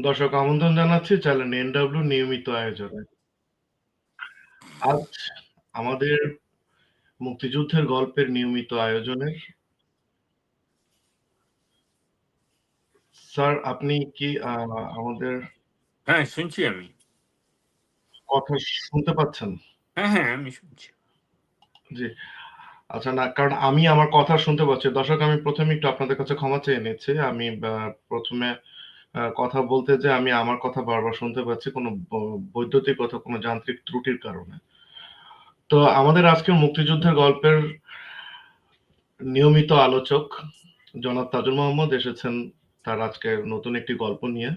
দর্শক আমন্ত্রণ জানাচ্ছি চ্যানেল এনডব্লিউ নিয়মিত আয়োজনে। আজ আমাদের মুক্তিযুদ্ধের গল্পের নিয়মিত আয়োজনের স্যার আপনি কি আমাদের হ্যাঁ শুনছি আমি। কথা শুনতে পাচ্ছেন? হ্যাঁ হ্যাঁ আমি শুনছি। জি। আচ্ছা না কারণ আমি আমার কথা শুনতে পাচ্ছি। দর্শক আমি প্রথমে একটু আপনাদের কাছে ক্ষমা চেয়ে নিচ্ছি। আমি প্রথমে কথা বলতে যে আমি আমার কথা বারবার শুনতে পাচ্ছি কোনো বৈদ্যুতিক অথবা কোনো যান্ত্রিক ত্রুটির কারণে। তো আমাদের আজকের মুক্তিযুদ্ধের গল্পের নিয়মিত আলোচক জনাব তাজুল মোহাম্মদ এসেছেন তার আজকে নতুন একটি গল্প নিয়ে।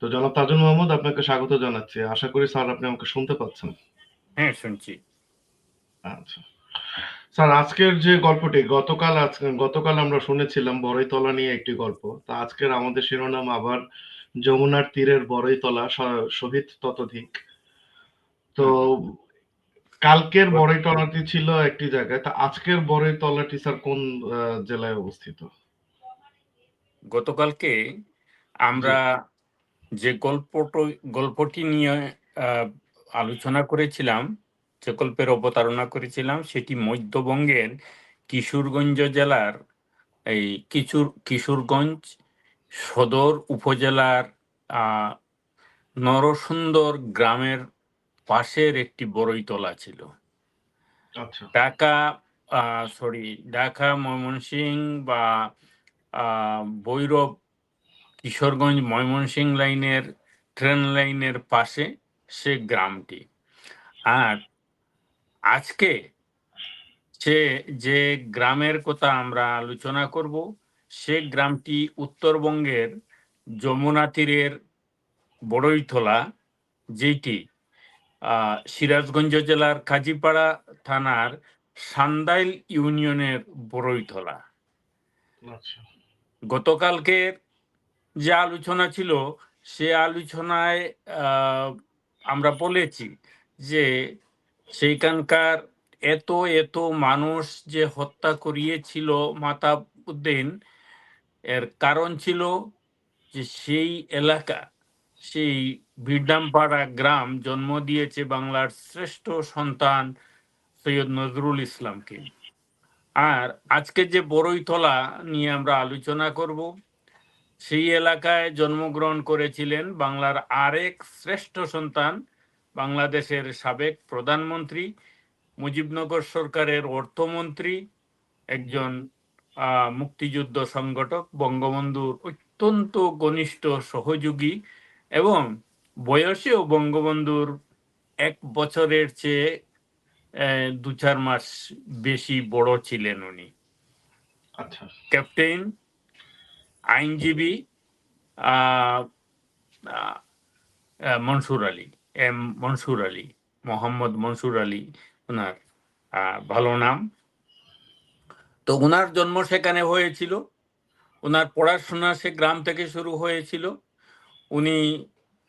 তো জনাব তাজুল মোহাম্মদ আপনাকে স্বাগত জানাচ্ছি। আশা করি স্যার আপনি আমাকে শুনতে পাচ্ছেন। হ্যাঁ শুনছি। আচ্ছা। স্যার আজকের যে গল্পটি গতকাল গতকাল আমরা শুনেছিলাম বড়ইতলা নিয়ে একটি গল্প। তা আজকের আমাদের শিরোনাম আবার যমুনার তীরের বড়ইতলা শহীদ ততোধিক। তো কালকের বড়ইতলাটি ছিল একটি জায়গায়। তা আজকের বড়ইতলাটি স্যার কোন জেলায় অবস্থিত? গতকালকে আমরা যে গল্পটি গল্পটি নিয়ে আহ, আলোচনা করেছিলাম যে গল্পের অবতারণা করেছিলাম সেটি মধ্যবঙ্গের কিশোরগঞ্জ জেলার এই কিশোর কিশোরগঞ্জ সদর উপজেলার নরসুন্দর গ্রামের পাশের একটি বড়ইতলা ছিল। আচ্ছা। ঢাকা সরি ঢাকা ময়মনসিং বা বৈরব কিশোরগঞ্জ ময়মনসিং লাইনের ট্রেন লাইনের পাশে সে গ্রামটি। আর আজকে সে যে গ্রামের কথা আমরা আলোচনা করব সে গ্রামটি উত্তরবঙ্গের যমুনা তীরের বড়ইতলা যেটি সিরাজগঞ্জ জেলার কাজীপাড়া থানার সান্দাইল ইউনিয়নের বড়ইতলা আচ্ছা। গতকালকে যে আলোচনা ছিল সে আলোচনায় আমরা বলেছি যে সেইখানকার এত এত মানুষ যে হত্যা করিয়েছিল মাতাবুদ্দিন এর কারণ ছিল যে সেই এলাকা, সেই বিডামপাড়া গ্রাম জন্ম দিয়েছে বাংলার শ্রেষ্ঠ সন্তান সৈয়দ নজরুল ইসলামকে। আর আজকে যে বড়ইতলা নিয়ে আমরা আলোচনা করব, সেই এলাকায় জন্মগ্রহণ করেছিলেন বাংলার আরেক শ্রেষ্ঠ সন্তান বাংলাদেশের সাবেক প্রধানমন্ত্রী মুজিবনগর সরকারের অর্থমন্ত্রী একজন মুক্তিযুদ্ধ সংগঠক বঙ্গবন্ধুর অত্যন্ত ঘনিষ্ঠ সহযোগী এবং বয়সেও বঙ্গবন্ধুর এক বছরের চেয়ে দু চার মাস বেশি বড় ছিলেন উনি। আচ্ছা। ক্যাপ্টেন আইনজীবী মনসুর আলী। এম মনসুর আলী, মোহাম্মদ মনসুর আলী ওনার ভালো নাম। তো ওনার জন্ম সেখানে হয়েছিল। ওনার পড়াশোনা সে গ্রাম থেকে শুরু হয়েছিল। উনি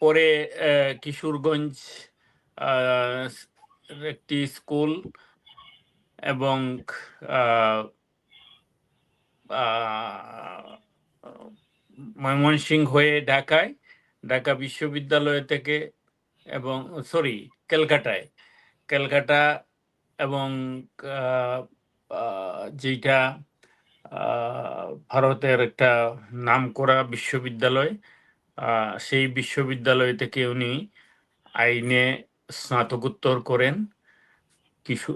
পরে কিশোরগঞ্জ একটি স্কুল এবং ময়মনসিংহ হয়ে ঢাকায়, ঢাকা বিশ্ববিদ্যালয় থেকে এবং সরি ক্যালকাটায়। ক্যালকাটা এবং যেটা ভারতের একটা নামকরা বিশ্ববিদ্যালয় সেই বিশ্ববিদ্যালয় থেকে উনি আইনে স্নাতকোত্তর করেন। কিছু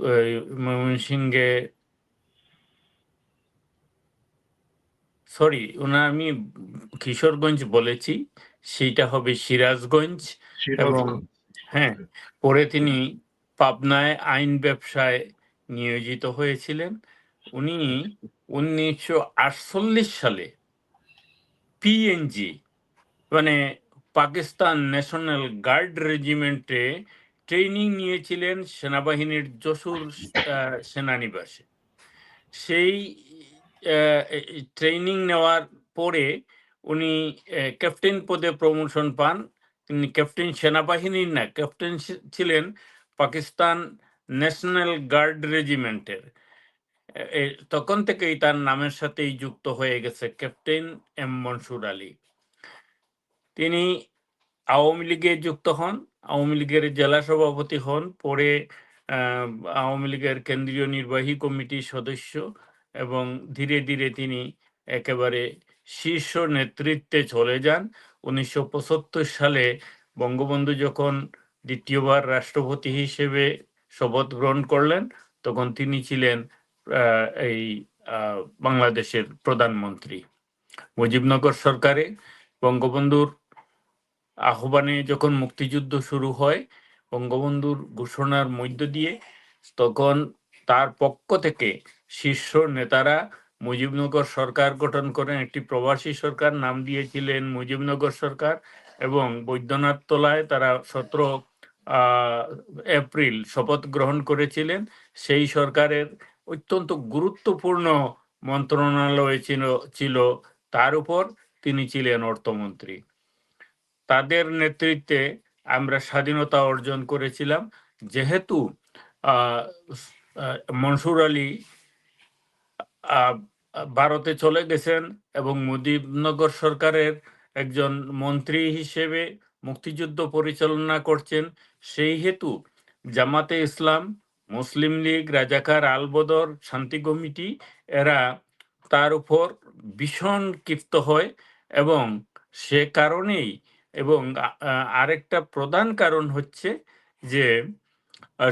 ময়মনসিংহে সরি ওনার আমি কিশোরগঞ্জ বলেছি। সেইটা হবে সিরাজগঞ্জ সিরাজগঞ্জ। হ্যাঁ পরে তিনি পাবনায় আইন ব্যবসায় নিয়োজিত হয়েছিলেন। উনি উনিশশো আটচল্লিশ সালে পিএনজি মানে পাকিস্তান ন্যাশনাল গার্ড রেজিমেন্টে ট্রেনিং নিয়েছিলেন সেনাবাহিনীর যশোর আহ, সেনানিবাসে। সেই ট্রেনিং নেওয়ার পরে উনি ক্যাপ্টেন পদে প্রমোশন পান। তিনি ক্যাপ্টেন সেনাবাহিনীর না ক্যাপ্টেন ছিলেন পাকিস্তান ন্যাশনাল গার্ড রেজিমেন্টের তখন থেকেই তার নামের সাথেই যুক্ত হয়ে গেছে ক্যাপ্টেন এম মনসুর আলী। তিনি আওয়ামী লীগে যুক্ত হন, আওয়ামী লীগের জেলা সভাপতি হন, পরে আওয়ামী লীগের কেন্দ্রীয় নির্বাহী কমিটির সদস্য এবং ধীরে ধীরে তিনি একেবারে শীর্ষ নেতৃত্বে চলে যান। উনিশশো পঁচাত্তর সালে বঙ্গবন্ধু যখন দ্বিতীয়বার রাষ্ট্রপতি হিসেবে শপথ গ্রহণ করলেন, তখন তিনি ছিলেন এই বাংলাদেশের প্রধানমন্ত্রী। মুজিবনগর সরকারে বঙ্গবন্ধুর আহ্বানে যখন মুক্তিযুদ্ধ শুরু হয়, বঙ্গবন্ধুর ঘোষণার মধ্য দিয়ে তখন তার পক্ষ থেকে শীর্ষ নেতারা মুজিবনগর সরকার গঠন করেন একটি প্রবাসী সরকার, নাম দিয়েছিলেন মুজিবনগর সরকার এবং বৈদ্যনাথ তলায় তারা সতেরো এপ্রিল শপথ গ্রহণ করেছিলেন। সেই সরকারের অত্যন্ত গুরুত্বপূর্ণ মন্ত্রণালয় ছিল ছিল তার উপর তিনি ছিলেন অর্থমন্ত্রী। তাদের নেতৃত্বে আমরা স্বাধীনতা অর্জন করেছিলাম। যেহেতু মনসুর আলী ভারতে চলে গেছেন এবং মুজিবনগর সরকারের একজন মন্ত্রী হিসেবে মুক্তিযুদ্ধ পরিচালনা করছেন, সেই হেতু জামাতে ইসলাম, মুসলিম লীগ, রাজাকার আলবদর শান্তি কমিটি, এরা তার উপর ভীষণ ক্ষিপ্ত হয় এবং সে কারণেই এবং আরেকটা প্রধান কারণ হচ্ছে যে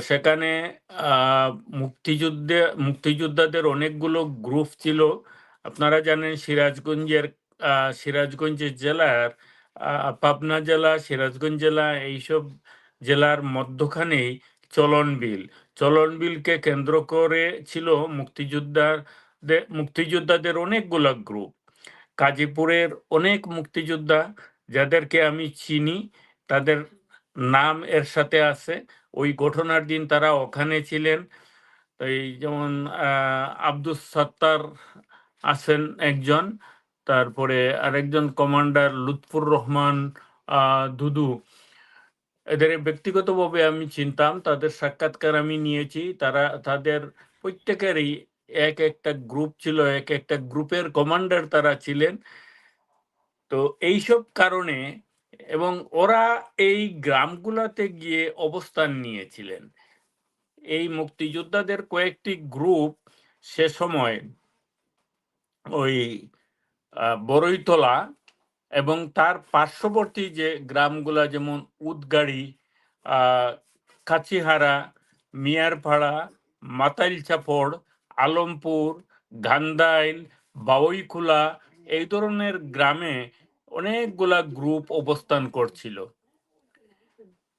সেখানে মুক্তিযুদ্ধে মুক্তিযোদ্ধাদের অনেকগুলো গ্রুপ ছিল। আপনারা জানেন সিরাজগঞ্জের আহ, সিরাজগঞ্জ জেলার পাবনা জেলা সিরাজগঞ্জ জেলা এইসব জেলার মধ্যখানেই চলন বিল। চলন বিলকে কেন্দ্র করে ছিল মুক্তিযোদ্ধাদের মুক্তিযোদ্ধাদের অনেকগুলো গ্রুপ। গাজীপুরের অনেক মুক্তিযোদ্ধা যাদেরকে আমি চিনি তাদের নাম এর সাথে আছে। ওই ঘটনার দিন তারা ওখানে ছিলেন। এই যেমন আব্দুস সত্তার আছেন একজন, তারপরে আরেকজন কমান্ডার লুৎফুর রহমান দুদু। এদের ব্যক্তিগতভাবে আমি চিনতাম, তাদের সাক্ষাৎকার আমি নিয়েছি। তারা, তাদের প্রত্যেকেরই এক একটা গ্রুপ ছিল, এক একটা গ্রুপের কমান্ডার তারা ছিলেন। তো এইসব কারণে এবং ওরা এই গ্রামগুলাতে গিয়ে অবস্থান নিয়েছিলেন। এই মুক্তিযোদ্ধাদের কয়েকটি গ্রুপ সে সময় ওই বড়ইতলা এবং তার পার্শ্ববর্তী যে গ্রামগুলা যেমন উদগাড়ি কাছিহারা মিয়ারপাড়া মাতাইল চাপড় আলমপুর, গান্দাইল বাউইখোলা এই ধরনের গ্রামে অনেকগুলা গ্রুপ অবস্থান করছিল।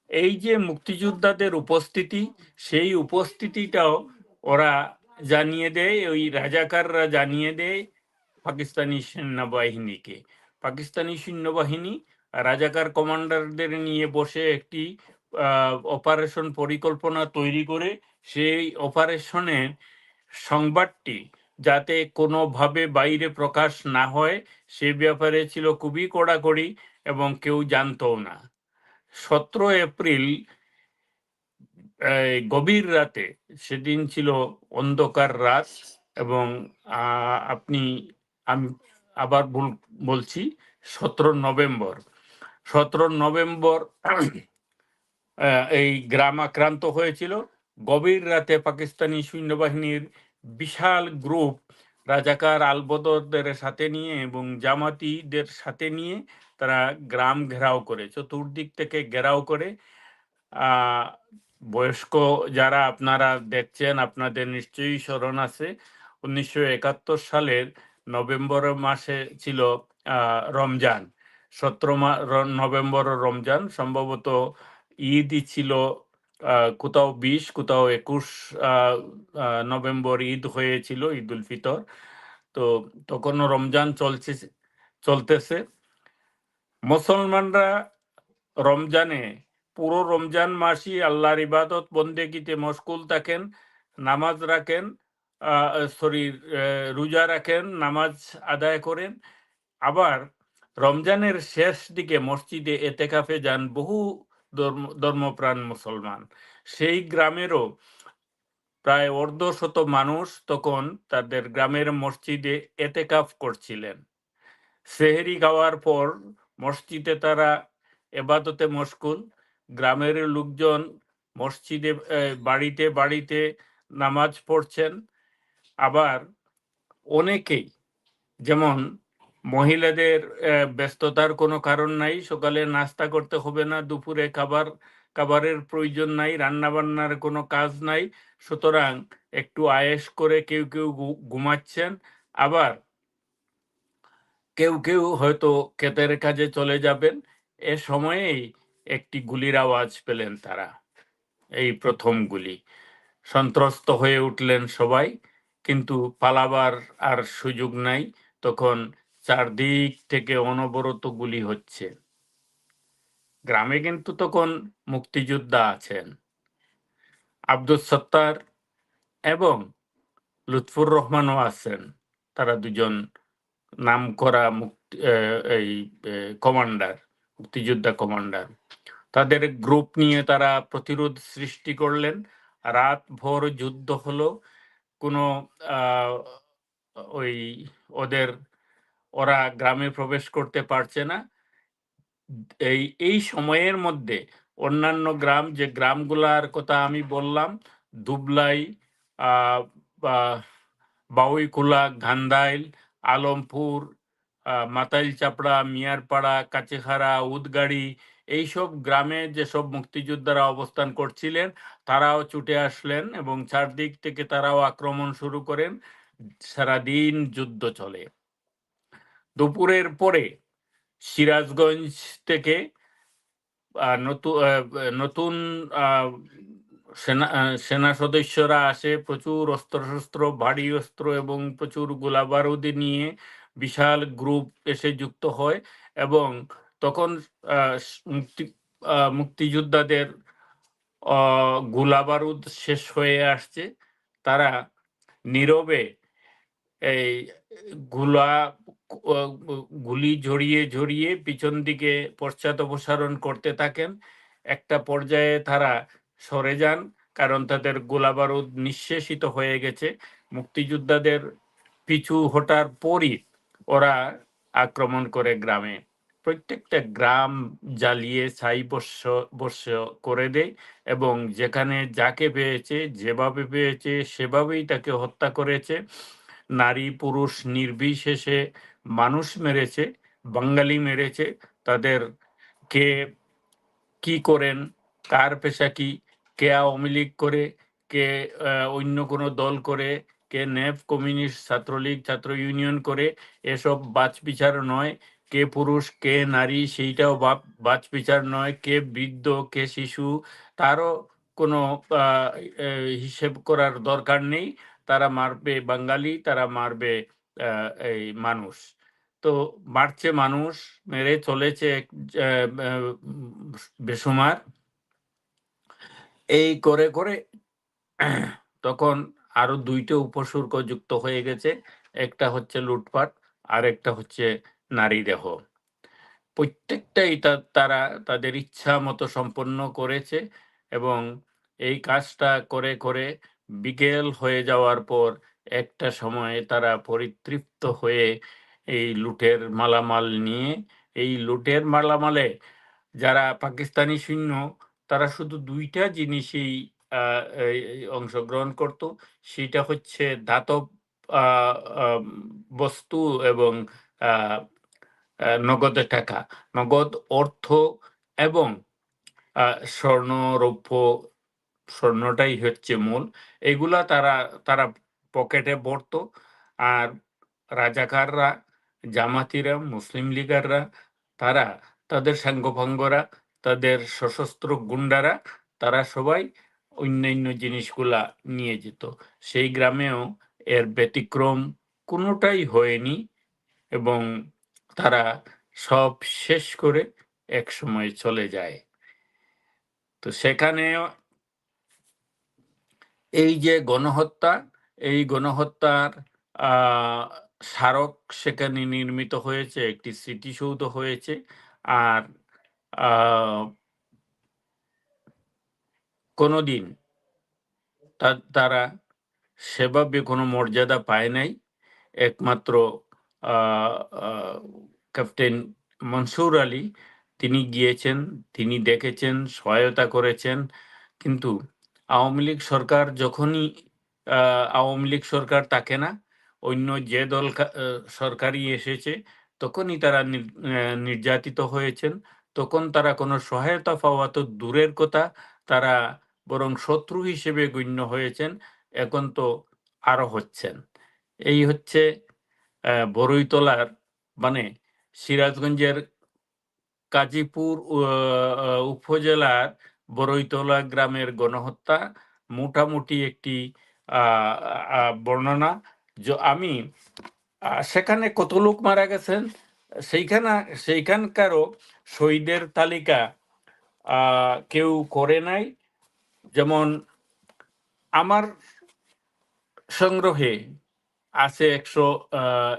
এই যে মুক্তিযোদ্ধাদের উপস্থিতি, সেই উপস্থিতিটাও ওরা জানিয়ে দেয়, ওই রাজাকাররা জানিয়ে দেয় পাকিস্তানি সেনাবাহিনীকে। পাকিস্তানি সৈন্যবাহিনী রাজাকার কমান্ডারদের নিয়ে বসে একটি অপারেশন পরিকল্পনা তৈরি করে, সেই অপারেশনের সংবাদটি যাতে কোনোভাবে বাইরে প্রকাশ না হয়, সে ব্যাপারে ছিল খুবই কড়াকড়ি এবং কেউ জানতো না। সতেরো এপ্রিল গভীর রাতে, সেদিন ছিল অন্ধকার রাত এবং আপনি, আমি, আবার ভুল বলছি, সতেরো নভেম্বর। সতেরো নভেম্বর এই গ্রাম আক্রান্ত হয়েছিল। গভীর রাতে পাকিস্তানি সৈন্যবাহিনীর বিশাল গ্রুপ রাজাকার আলবদরদের সাথে নিয়ে এবং জামাতিদের সাথে নিয়ে তারা গ্রাম ঘেরাও করে, চতুর্দিক থেকে ঘেরাও করে। বয়স্ক যারা আপনারা দেখছেন, আপনাদের নিশ্চয়ই স্মরণ আছে, উনিশশো একাত্তর সালের নভেম্বর মাসে ছিল রমজান। সতেরো নভেম্বর রমজান, সম্ভবত ঈদই ছিল কোথাও বিশ, কোথাও একুশ নভেম্বর ঈদ হয়েছিল, ঈদ উল ফিতর। তো তখনও রমজান চলছে, চলতেছে। মুসলমানরা রমজানে, পুরো রমজান মাসই আল্লাহর ইবাদত, বন্দেগিতে মশকুল থাকেন, নামাজ রাখেন সরি রোজা রাখেন, নামাজ আদায় করেন। আবার রমজানের শেষ দিকে মসজিদে এতেকাফে যান, বহু ধর্ম, ধর্মপ্রাণ মুসলমান। সেই গ্রামেরও প্রায় অর্ধশত মানুষ তখন তাদের গ্রামের মসজিদে এতেকাফ করছিলেন। সেহেরি খাওয়ার পর মসজিদে তারা এবাদতে মশগুল। গ্রামের লোকজন মসজিদে বাড়িতে বাড়িতে নামাজ পড়ছেন। আবার অনেকেই, যেমন মহিলাদের ব্যস্ততার কোনো কারণ নাই। সকালে নাস্তা করতে হবে না, দুপুরে খাবার, খাবারের প্রয়োজন নাই রান্না বান্নার কোনো কাজ নাই। সুতরাং একটু আয়েশ করে কেউ কেউ ঘুমাচ্ছেন। আবার কেউ কেউ হয়তো ক্ষেতের কাজে চলে যাবেন। এ সময়েই একটি গুলির আওয়াজ পেলেন তারা। এই প্রথম গুলি। সন্ত্রস্ত হয়ে উঠলেন সবাই, কিন্তু পালাবার আর সুযোগ নাই। তখন চারদিক থেকে অনবরত গুলি হচ্ছে। গ্রামে কিন্তু তখন মুক্তিযোদ্ধা আছেন। আব্দুল সত্তার এবং লুৎফুর রহমানও আছেন। তারা দুজন নাম করা মুক্তি এই কমান্ডার, মুক্তিযোদ্ধা কমান্ডার। তাদের গ্রুপ নিয়ে তারা প্রতিরোধ সৃষ্টি করলেন। রাত ভোর যুদ্ধ হলো। কোনো ওই ওদের ওরা গ্রামে প্রবেশ করতে পারছে না। এই এই সময়ের মধ্যে অন্যান্য গ্রাম, যে গ্রামগুলার কথা আমি বললাম দুবলাই বাউইকুলা, ঘান্দাইল, আলমপুর মাতাইল চাপড়া মিয়ারপাড়া কাছেখাড়া উদগাড়ি, এইসব গ্রামে যেসব মুক্তিযোদ্ধারা অবস্থান করছিলেন, তারাও ছুটে আসলেন এবং চারদিক থেকে তারাও আক্রমণ শুরু করেন। সারাদিন যুদ্ধ চলে। দুপুরের পরে সিরাজগঞ্জ থেকে নতুন সেনা সেনা সদস্যরা আসে। প্রচুর অস্ত্রশস্ত্র, ভারী অস্ত্র এবং প্রচুর গোলাবারুদি নিয়ে বিশাল গ্রুপ এসে যুক্ত হয় এবং তখন মুক্তি মুক্তিযোদ্ধাদের গোলাবারুদ শেষ হয়ে আসছে। তারা নীরবে এই গুলা গুলি ঝরিয়ে ঝরিয়ে পিছন দিকে পশ্চাৎ অপসারণ করতে থাকেন। একটা পর্যায়ে তারা সরে যান, কারণ তাদের গোলাবারুদ নিঃশেষিত হয়ে গেছে। মুক্তিযোদ্ধাদের পিছু হটার পরই ওরা আক্রমণ করে গ্রামে। প্রত্যেকটা গ্রাম জ্বালিয়ে ছাই বর্ষ বর্ষ করে দেয় এবং যেখানে যাকে পেয়েছে, যেভাবে পেয়েছে, সেভাবেই তাকে হত্যা করেছে। নারী পুরুষ নির্বিশেষে মানুষ মেরেছে, বাঙালি মেরেছে, তাদের কে কি করেন, কার পেশা কি, কে আওয়ামী লীগ করে, কে অন্য কোনো দল করে, কে নেপ কমিউনিস্ট ছাত্রলীগ, ছাত্র ইউনিয়ন করে, এসব বাছ বিচার নয়। কে পুরুষ, কে নারী, সেইটাও বাছ বিচার নয়। কে বৃদ্ধ, কে শিশু, তারও কোনো হিসেব করার দরকার নেই। তারা মারবে বাঙালি, তারা মারবে এই মানুষ। তো মারছে মানুষ মেরে চলেছে বেসুমার। এই করে করে তখন আরও দুইটা উপসর্গ যুক্ত হয়ে গেছে। একটা হচ্ছে লুটপাট, আর একটা হচ্ছে নারী দেহ। প্রত্যেকটাই তারা তাদের ইচ্ছা মতো সম্পন্ন করেছে এবং এই কাজটা করে করে বিকেল হয়ে যাওয়ার পর একটা সময়ে তারা পরিতৃপ্ত হয়ে এই লুটের মালামাল নিয়ে। এই লুটের মালামালে যারা পাকিস্তানি সৈন্য, তারা শুধু দুইটা জিনিসেই অংশগ্রহণ করত। সেটা হচ্ছে ধাতব বস্তু এবং নগদে টাকা। নগদ অর্থ এবং স্বর্ণ, রৌপ্য, স্বর্ণটাই হচ্ছে মূল। এগুলা তারা তারা পকেটে ভরত। আর রাজাকাররা জামাতিরা, মুসলিম লীগাররা, তারা তাদের সাঙ্গভঙ্গরা, তাদের সশস্ত্র গুন্ডারা, তারা সবাই অন্যান্য জিনিসগুলা নিয়ে যেত। সেই গ্রামেও এর ব্যতিক্রম কোনোটাই হয়নি এবং তারা সব শেষ করে এক সময় চলে যায়। তো সেখানে এই যে গণহত্যা, এই গণহত্যার স্মারক সেখানে নির্মিত হয়েছে, একটি স্মৃতিসৌধ হয়েছে। আর কোনোদিন তারা সেভাবে কোনো মর্যাদা পায় নাই। একমাত্র ক্যাপ্টেন মনসুর আলী, তিনি গিয়েছেন, তিনি দেখেছেন, সহায়তা করেছেন। কিন্তু আওয়ামী লীগ সরকার যখনই আওয়ামী লীগ সরকার থাকে না অন্য যে দল কা- আহ, সরকারি এসেছে তখনই তারা নির্যাতিত হয়েছেন। তখন তারা কোনো সহায়তা পাওয়া তো দূরের কথা তারা বরং শত্রু হিসেবে গণ্য হয়েছেন এখন তো আরও হচ্ছেন। এই হচ্ছে আহ, বড়ইতলার মানে সিরাজগঞ্জের কাজীপুর উপজেলার বড়ইতলা গ্রামের গণহত্যা মোটামুটি একটি বর্ণনা। য- আমি সেখানে কত লোক মারা গেছেন? সেইখানে, সেইখানকারও শহীদের তালিকা কেউ করে নাই। যেমন আমার সংগ্রহে আছে একশো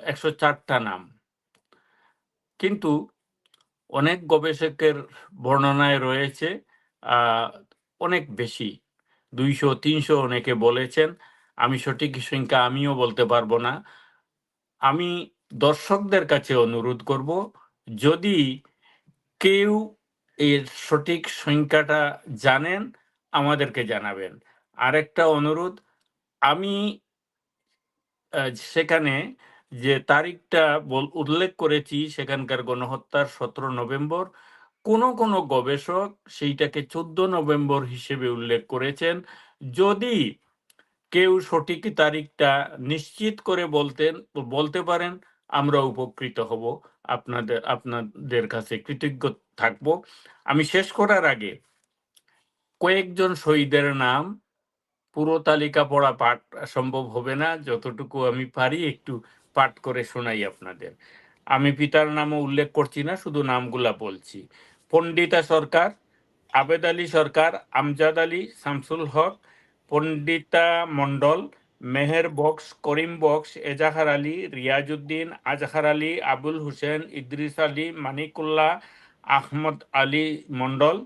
একশো চারটা নাম। কিন্তু অনেক গবেষকের বর্ণনায় রয়েছে অনেক বেশি। দুইশো, তিনশো অনেকে বলেছেন। আমি সঠিক সংখ্যা আমিও বলতে পারব না। আমি দর্শকদের কাছে অনুরোধ করব, যদি কেউ এর সঠিক সংখ্যাটা জানেন, আমাদেরকে জানাবেন। আরেকটা অনুরোধ, আমি সেখানে যে তারিখটা বল- উল্লেখ করেছি, সেখানকার গণহত্যার সতেরো নভেম্বর, কোন কোন গবেষক সেইটাকে চোদ্দ নভেম্বর হিসেবে উল্লেখ করেছেন। যদি কেউ সঠিক তারিখটা নিশ্চিত করে বলতেন, বলতে পারেন, আমরা উপকৃত হব, আপনাদের আপনাদের কাছে কৃতজ্ঞ থাকব। আমি শেষ করার আগে কয়েকজন শহীদের নাম পুরো তালিকা পড়া পাঠ সম্ভব হবে না, যতটুকু আমি পারি একটু পাঠ করে শোনাই আপনাদের। আমি পিতার নামও উল্লেখ করছি না, শুধু নামগুলা বলছি। পণ্ডিতা সরকার, আবেদ আলী সরকার, আমজাদ আলী, শামসুল হক পণ্ডিতা মণ্ডল, মেহের বক্স, করিম বক্স, এজাহার আলী, রিয়াজউদ্দিন, আজহার আলী, আবুল হোসেন, ইদ্রিস আলী, মানিকুল্লাহ, আহমদ আলী মণ্ডল,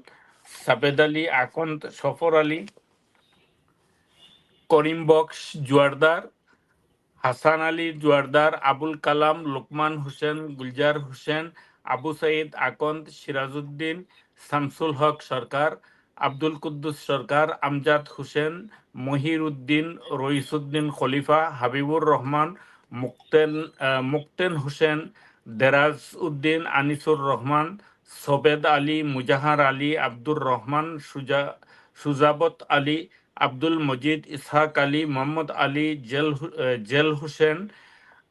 সাবেদ আলী, আকন্দ, সফর আলী, করিম বক্স, জুয়ারদার, হাসান আলী জুয়ারদার, আবুল কালাম, লোকমান হোসেন, গুলজার হোসেন, আবু সাইদ আকন্দ, সিরাজউদ্দিন, শামসুল হক সরকার আব্দুল কুদ্দুস সরকার, আমজাদ হোসেন মহির উদ্দিন রইসুদ্দিন খলিফা, হাবিবুর রহমান, মুক্তেন মুক্তেন হোসেন দেরাজ উদ্দিন আনিসুর রহমান, সবেদ আলী, মুজাহার আলী, আব্দুর রহমান, সুজা, সুজাবত আলী, আব্দুল মজিদ, ইসহাক আলী, মোহাম্মদ আলী, জেল জেল হোসেন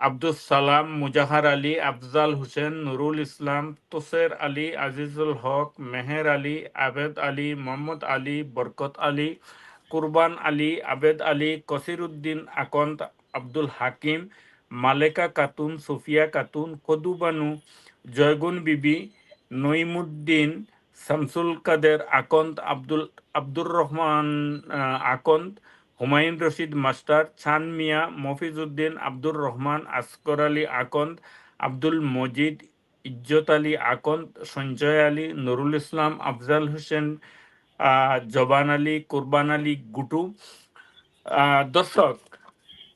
আব্দুল সালাম, মুজাহার আলী, আফজাল হোসেন, নুরুল ইসলাম, তোসের আলী, আজিজুল হক, মেহের আলী, আবেদ আলী, মোহাম্মদ আলী, বরকত আলী, কুরবান আলী, আবেদ আলী কসিরুদ্দিন আকন্ত আব্দুল হাকিম, মালেকা খাতুন সুফিয়া খাতুন কদুবানু জয়গুন বিবি নইমুদ্দিন শামসুল কাদের আকন্ত আব্দুল, আব্দুর রহমান আকন্ত হুমায়ুন রশিদ মাস্টার চান মিয়া মফিজউদ্দিন আব্দুর রহমান আসকর আলী আকন্দ আব্দুল মজিদ ইজ্জত আলী আকন্দ সঞ্জয় আলী নুরুল ইসলাম আফজাল হোসেন জবান আলী কুরবান আলী গুটু। দর্শক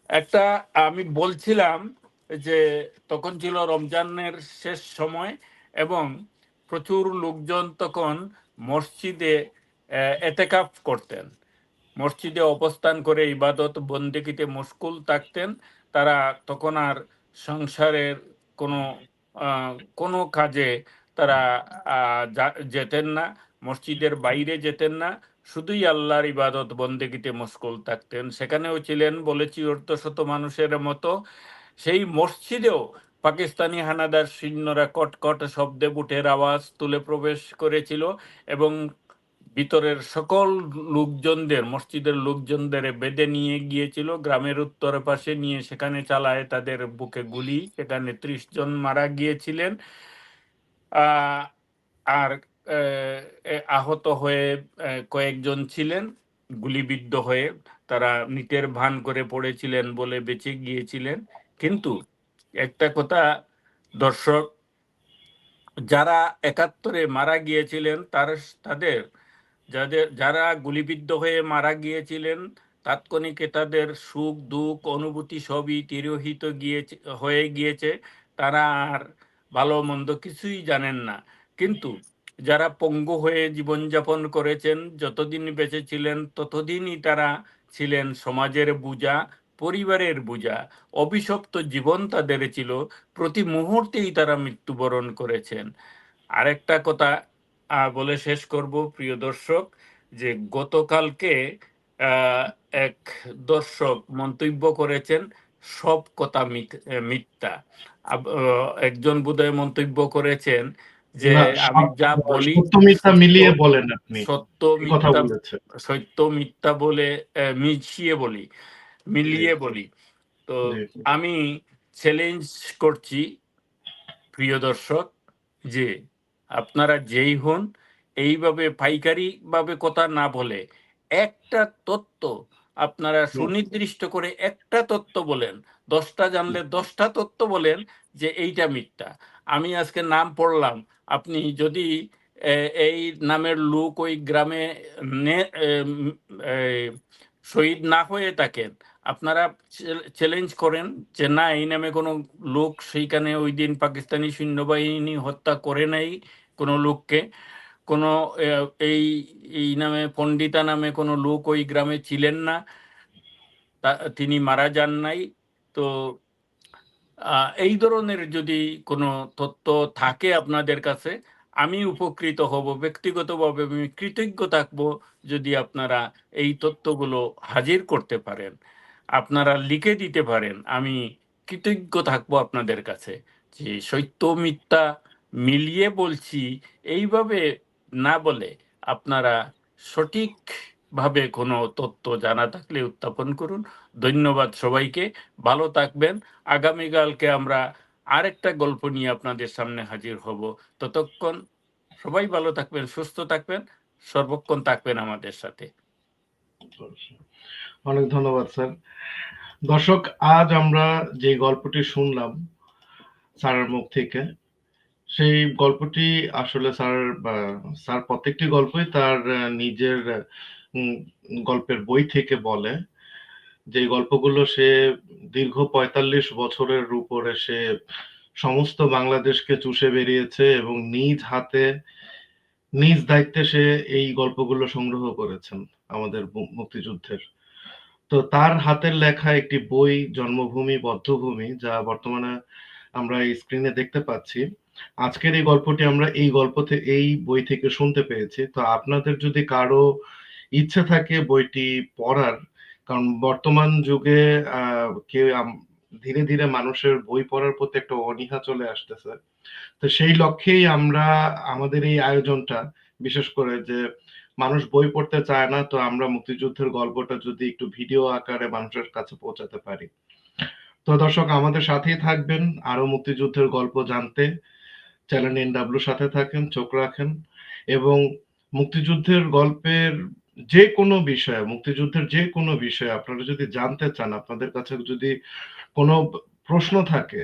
একটা আমি বলছিলাম যে তখন ছিল রমজানের শেষ সময় এবং প্রচুর লোকজন তখন মসজিদে আহ, এতেকাফ করতেন। মসজিদে অবস্থান করে ইবাদত বন্দেকিতে মুশকুল থাকতেন, তারা তখন আর সংসারের কোনো কোনো কাজে তারা যেতেন না, মসজিদের বাইরে যেতেন না, শুধুই আল্লাহর ইবাদত বন্দেকিতে মুশকুল থাকতেন। সেখানেও ছিলেন বলেছি অর্ধশত মানুষের মতো। সেই মসজিদেও পাকিস্তানি হানাদার সৈন্যরা কটকট শব্দে বুটের আওয়াজ তুলে প্রবেশ করেছিল এবং ভিতরের সকল লোকজনদের মসজিদের লোকজনদের বেঁধে নিয়ে গিয়েছিল গ্রামের উত্তর পাশে নিয়ে সেখানে চালায় তাদের বুকে গুলি সেখানে ত্রিশ জন মারা গিয়েছিলেন। আর আহ, আহত হয়ে কয়েকজন ছিলেন গুলিবিদ্ধ হয়ে তারা নিটের ভান করে পড়েছিলেন বলে বেঁচে গিয়েছিলেন। কিন্তু একটা কথা দর্শক যারা একাত্তরে মারা গিয়েছিলেন তার তাদের যাদের, যারা গুলিবিদ্ধ হয়ে মারা গিয়েছিলেন, তাৎক্ষণিকে তাদের সুখ, দুঃখ, অনুভূতি সবই তিরোহিত গিয়েছে, হয়ে গিয়েছে। তারা আর ভালো মন্দ কিছুই জানেন না। কিন্তু যারা পঙ্গু হয়ে জীবনযাপন করেছেন, যতদিন বেঁচে ছিলেন, ততদিনই তারা ছিলেন সমাজের বোঝা পরিবারের বোঝা অভিশপ্ত জীবন তাদের ছিল। প্রতি মুহূর্তেই তারা মৃত্যুবরণ করেছেন। আরেকটা কথা বলে শেষ করব প্রিয় দর্শক যে গতকালকে এক দর্শক মন্তব্য করেছেন সব কথা মিথ্যা। একজন বোধহয় মন্তব্য করেছেন যে আমি যা বলি মিথ্যা মিলিয়ে বলেন আপনি। সত্য মিথ্যা সত্য মিথ্যা বলে মিশিয়ে বলি মিলিয়ে বলি। তো আমি চ্যালেঞ্জ করছি প্রিয় দর্শক যে আপনারা যেই হন এইভাবে পাইকারি ভাবে কথা না বলে একটা তত্ত্ব আপনারা সুনির্দিষ্ট করে একটা তত্ত্ব বলেন। দশটা জানলে দশটা তত্ত্ব বলেন যে এইটা মিথ্যা। আমি আজকে নাম পড়লাম আপনি যদি এই নামের লোক ওই গ্রামে নে- শহীদ না হয়ে থাকেন আপনারা চ্যালেঞ্জ করেন যে না, এই নামে কোনো লোক সেইখানে ওই দিন পাকিস্তানি সৈন্যবাহিনী হত্যা করে নাই কোনো লোককে। কোনো এই এই নামে পণ্ডিতা নামে কোনো লোক ওই গ্রামে ছিলেন না। তিনি মারা যান নাই। তো এই ধরনের যদি কোনো তথ্য থাকে আপনাদের কাছে, আমি উপকৃত হব, ব্যক্তিগতভাবে আমি কৃতজ্ঞ থাকব যদি আপনারা এই তথ্যগুলো হাজির করতে পারেন। আপনারা লিখে দিতে পারেন। আমি কৃতজ্ঞ থাকব আপনাদের কাছে যে সত্য মিথ্যা মিলিয়ে বলছি, এইভাবে না বলে আপনারা সঠিকভাবে কোনো তথ্য জানা থাকলে উত্থাপন করুন। ধন্যবাদ সবাইকে, ভালো থাকবেন। আগামীকালকে আমরা আরেকটা গল্প নিয়ে আপনাদের সামনে হাজির হব। ততক্ষণ সবাই ভালো থাকবেন, সুস্থ থাকবেন, সর্বক্ষণ থাকবেন আমাদের সাথে। অনেক ধন্যবাদ, স্যার। দর্শক, আজ আমরা যে গল্পটি শুনলাম স্যারের মুখ থেকে, সেই গল্পটি আসলে স্যার স্যার প্রত্যেকটি গল্পই তার নিজের গল্পের বই থেকে বলে। যে গল্পগুলো সে দীর্ঘ পঁয়তাল্লিশ বছরের উপরে সে সমস্ত বাংলাদেশকে চুষে বেরিয়েছে এবং নিজ হাতে, নিজ দায়িত্বে সে এই গল্পগুলো সংগ্রহ করেছেন আমাদের মুক্তিযুদ্ধের। তো তার হাতের লেখা একটি বই, জন্মভূমি, বদ্ধভূমি, যা বর্তমানে আমরা এই স্ক্রিনে দেখতে পাচ্ছি। আজকের এই গল্পটি আমরা এই গল্প এই বই থেকে শুনতে পেয়েছি। তো আপনাদের যদি কারও ইচ্ছে থাকে বইটি পড়ার, কারণ বর্তমান যুগে কেউ ধীরে ধীরে মানুষের বই পড়ার প্রতি একটা অনীহা চলে আসতেছে। তো সেই লক্ষ্যেই আমরা আমাদের এই আয়োজনটা, বিশেষ করে যে মানুষ বই পড়তে চায় না, তো আমরা মুক্তিযুদ্ধের গল্পটা যদি একটু ভিডিও আকারে মানুষের কাছে পৌঁছাতে পারি। তো দর্শক, আমাদের সাথেই থাকবেন আরও মুক্তিযুদ্ধের গল্প জানতে। চ্যানেল এনডাব্লিউ সাথে থাকেন, চোখ রাখেন এবং মুক্তিযুদ্ধের গল্পের যে কোনো বিষয়ে, মুক্তিযুদ্ধের যে কোনো বিষয়ে আপনারা যদি জানতে চান, আপনাদের কাছে যদি কোনো প্রশ্ন থাকে,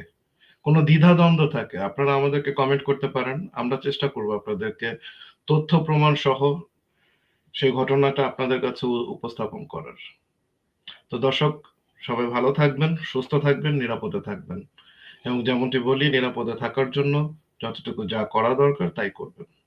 কোনো দ্বিধাদ্বন্দ্ব থাকে, আপনারা আমাদেরকে কমেন্ট করতে পারেন। আমরা চেষ্টা করব আপনাদেরকে তথ্য প্রমাণ সহ সেই ঘটনাটা আপনাদের কাছে উপস্থাপন করার। তো দর্শক, সবাই ভালো থাকবেন, সুস্থ থাকবেন, নিরাপদে থাকবেন। এবং যেমনটি বলি, নিরাপদে থাকার জন্য যতটুকু যা করা দরকার তাই করবেন।